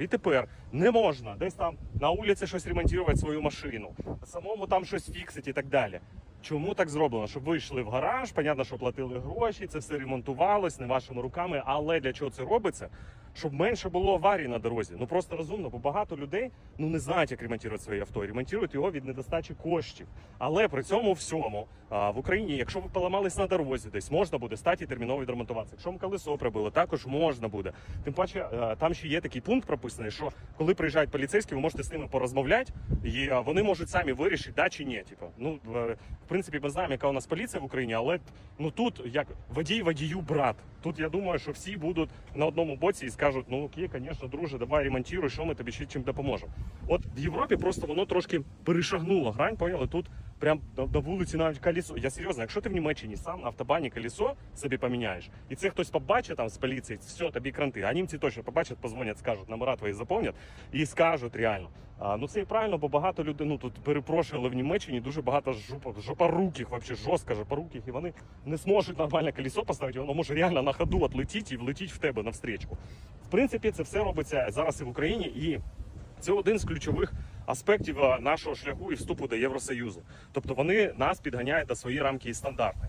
І тепер не можна десь там на вулиці щось ремонтувати свою машину, самому там щось фіксити і так далі. Чому так зроблено? Щоб ви йшли в гараж, понятно, що платили гроші, це все ремонтувалось не вашими руками. Але для чого це робиться? Щоб менше було аварій на дорозі. Ну просто розумно, бо багато людей ну не знають, як ремонтувати своє авто. Ремонтують його від недостачі коштів. Але при цьому всьому а, в Україні, якщо ви поламались на дорозі, десь можна буде стати і терміново відремонтуватися. Якщо вам колесо прибило, також можна буде. Тим паче, е, там ще є такий пункт прописаний, що коли приїжджають поліцейські, ви можете з ними порозмовляти, і е, вони можуть самі вирішити, да чи ні. Типу, ну в принципі, ми знаємо, яка у нас поліція в Україні, але ну тут як водій водію брат. Тут я думаю, що всі будуть на одному боці і скажуть: ну окей, звісно, друже, давай ремонтуй, що ми тобі ще чим допоможемо. От в Європі просто воно трошки перешагнуло грань, поняли? Тут прям на, вулиці навіть колесо. Я серйозно, якщо ти в Німеччині сам на автобані колесо собі поміняєш, і це хтось побачить там з поліції, все, тобі кранти. А німці точно побачать, позвонять, скажуть, номера твої заповнять і скажуть реально. А, ну це і правильно, бо багато людей, ну тут перепрошую, але в Німеччині дуже багато жопа, жопоруких, вообще жорстко жопоруких, і вони не зможуть нормально колесо поставити, воно може реально на ходу отлетіти і влетіти в тебе навстрічку. В принципі, це все робиться зараз і в Україні, і це один з ключових аспектів нашого шляху і вступу до Євросоюзу. Тобто вони нас підганяють до свої рамки і стандарти.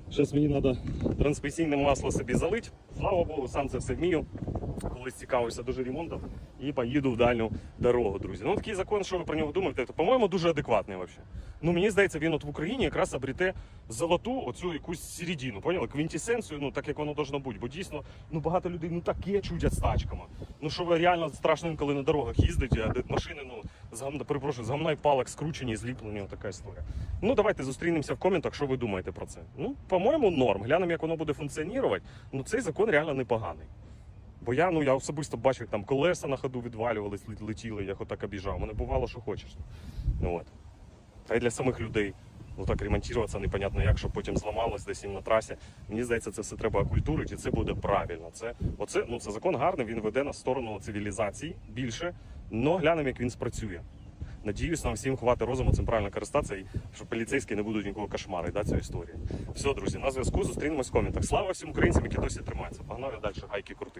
Зараз мені треба трансмісійне масло собі залити. Слава Богу, сам це все вмію. Колись цікавився дуже ремонтом і поїду в дальню дорогу, друзі. Ну такий закон, що ви про нього думаєте, то, по-моєму, дуже адекватний взагалі. Ну мені здається, він от в Україні якраз обріте золоту оцю якусь середину, поняли? Квінтісенцію, ну так як воно должно бути. Бо дійсно ну багато людей ну таке чудять з тачками. Ну що ви реально страшно інколи на дорогах їздите, а машини, ну з гамна, перепрошую, з гамна палок скручені, зліплені, така історія. Ну давайте зустрінемося в коментах, що ви думаєте про це. Ну, по-моєму, норм. Глянемо, як воно буде функціонувати. Ну цей закон реально непоганий. Бо я ну я особисто бачив, там колеса на ходу відвалювались, лет- летіли, як отак обіжав. Мене бувало, що хочеш. Ну от. Та й для самих людей. Ну так ремонтуватися непонятно як, щоб потім зламалось десь їм на трасі. Мені здається, це все треба окультурити, і це буде правильно. Це оце ну це закон гарний. Він веде на сторону цивілізації більше. но глянемо, як він спрацює. Надіюсь, нам всім хватить розуму цим правильно користатися, і що поліцейські не будуть нікого кошмарити да, цю історію. Все, друзі, на зв'язку зустрінемось в коментах. Слава всім українцям, які досі тримаються. Погнали далі, гайки крути.